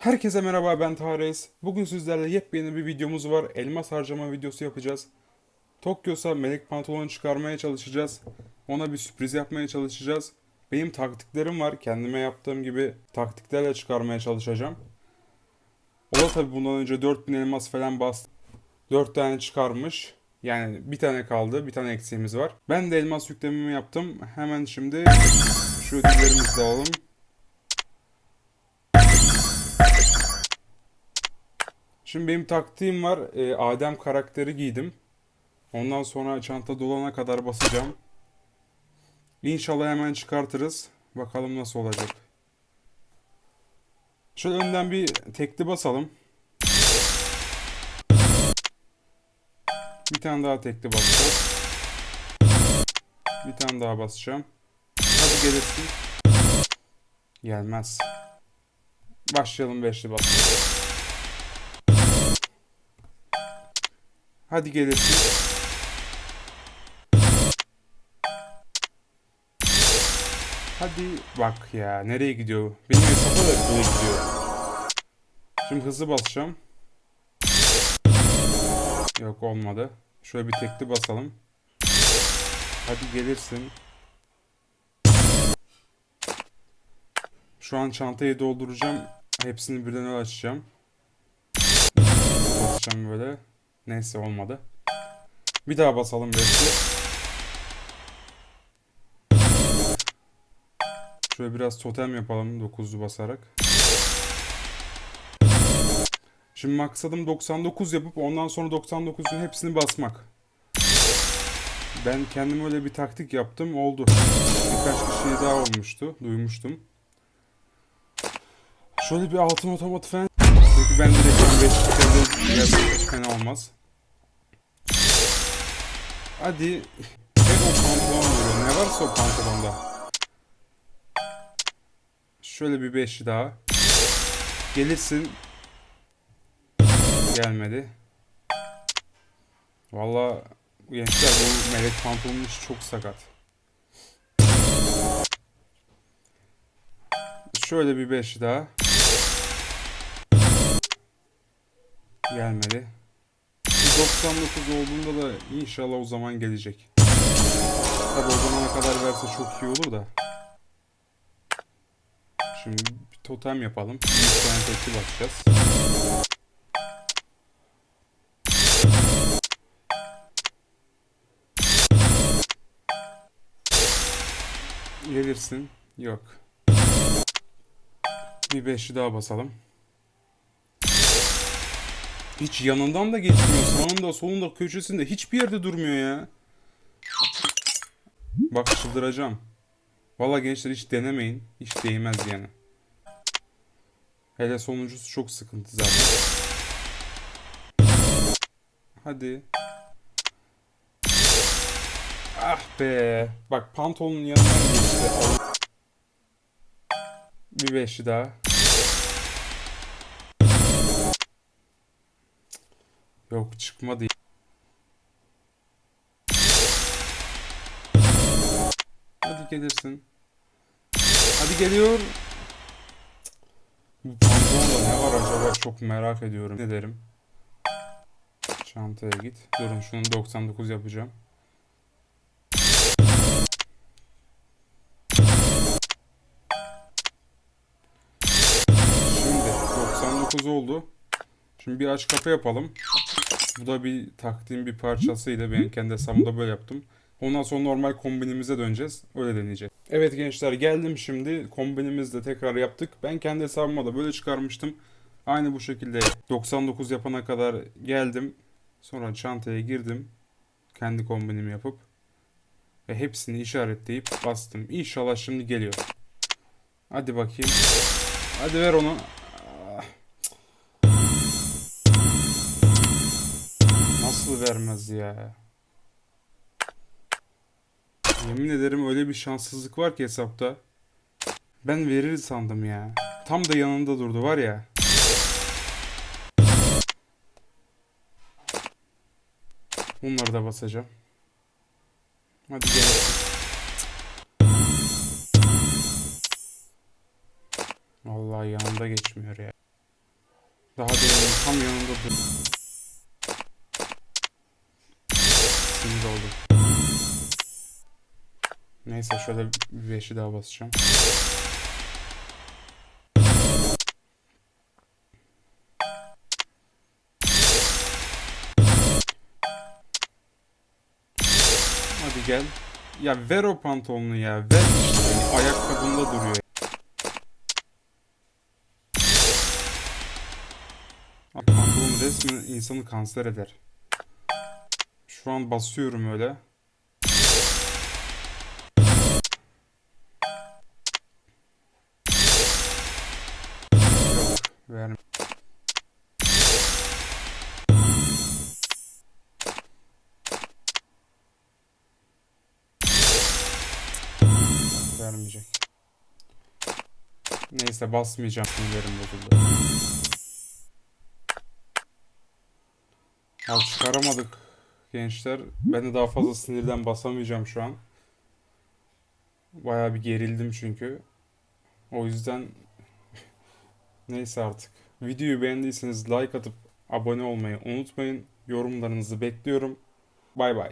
Herkese merhaba ben Tareis. Bugün sizlerle yepyeni bir videomuz var. Elmas harcama videosu yapacağız. Tokyo'sa melek pantolon çıkarmaya çalışacağız. Ona bir sürpriz yapmaya çalışacağız. Benim taktiklerim var. Kendime yaptığım gibi taktiklerle çıkarmaya çalışacağım. O da tabi bundan önce 4000 elmas falan bastı. 4 tane çıkarmış. Yani bir tane kaldı. Bir tane eksiğimiz var. Ben de elmas yüklememi yaptım. Hemen şimdi şu ödüllerimizi de alalım. Şimdi benim taktiğim var. Ee, Adem karakteri giydim. Ondan sonra çanta dolana kadar basacağım. İnşallah hemen çıkartırız. Bakalım nasıl olacak. Şöyle önden bir tekli basalım. Bir tane daha tekli basacağım. Bir tane daha basacağım. Hadi gelirsin. Gelmez. Başlayalım beşli basmaya. Hadi gelirsin. Hadi bak ya nereye gidiyor? Benim hesaba da böyle gidiyor. Şimdi hızlı basacağım. Yok olmadı. Şöyle bir tekli basalım. Hadi gelirsin. Şu an çantayı dolduracağım. Hepsini birden öyle açacağım. Basacağım böyle. Neyse olmadı. Bir daha basalım belki. Şöyle biraz totem yapalım 9'lu basarak. Şimdi maksadım 99 yapıp ondan sonra 99'un hepsini basmak. Ben kendim öyle bir taktik yaptım oldu. Birkaç kişiye daha olmuştu duymuştum. Şöyle bir altın otomat falan. Çünkü ben direkt 5 litrede yersem hiç fena olmaz. Hadi. Hep o pantolon. Ne varsa o pantolonda. Şöyle bir beşli daha. Gelirsin. Gelmedi. Valla gençler bu melek pantolonun işi çok sakat. Şöyle bir beşli daha. Gelmedi. 99 olduğunda da inşallah o zaman gelecek. Tabi o zamana kadar verse çok iyi olur da. Şimdi bir totem yapalım. Bir tane tekli basacağız. Gelirsin. Yok. Bir beşli daha basalım. Hiç yanından da geçmiyor. Sağında, solunda, köşesinde hiçbir yerde durmuyor ya. Bak çıldıracağım. Valla gençler hiç denemeyin. Hiç değmez yani. Hele sonuncusu çok sıkıntı zaten. Hadi. Ah be. Bak pantolonun yanından geçti. Bir beşli daha. Yok çıkmadı. Hadi gelirsin. Hadi geliyor. Pantolonda ne var acaba çok merak ediyorum. Ne derim? Çantaya git. Durun şunu 99 yapacağım. Şimdi 99 oldu. Şimdi bir aç kapı yapalım. Bu da bir taktiğin bir parçasıydı. Ben kendi hesabımda böyle yaptım. Ondan sonra normal kombinimize döneceğiz. Öyle deneyeceğiz. Evet gençler geldim şimdi. Kombinimizde tekrar yaptık. Ben kendi hesabıma da böyle çıkarmıştım. Aynı bu şekilde 99 yapana kadar geldim. Sonra çantaya girdim. Kendi kombinimi yapıp. Ve hepsini işaretleyip bastım. İnşallah şimdi geliyor. Hadi bakayım. Hadi ver onu. Ah. Nasıl vermez ya? Yemin ederim öyle bir şanssızlık var ki hesapta. Ben verir sandım ya. Tam da yanında durdu var ya. Bunları da basacağım. Hadi gel. Vallahi yanında geçmiyor ya. Daha da tam yanında durdu. Sinir oldum. Neyse şöyle bir beşi daha basacağım. Hadi gel. Ya ver o pantolonu ya. Ver işte. Ayakkabında duruyor. Pantolon resmen insanı kanser eder. Şu an basıyorum öyle. Verme. Vermeyecek. Neyse basmayacağım sinirlerim bozuldu. Ya çıkaramadık gençler. Ben de daha fazla sinirden basamayacağım şu an. Bayağı bir gerildim çünkü. O yüzden neyse artık. Videoyu beğendiyseniz like atıp abone olmayı unutmayın. Yorumlarınızı bekliyorum. Bay bay.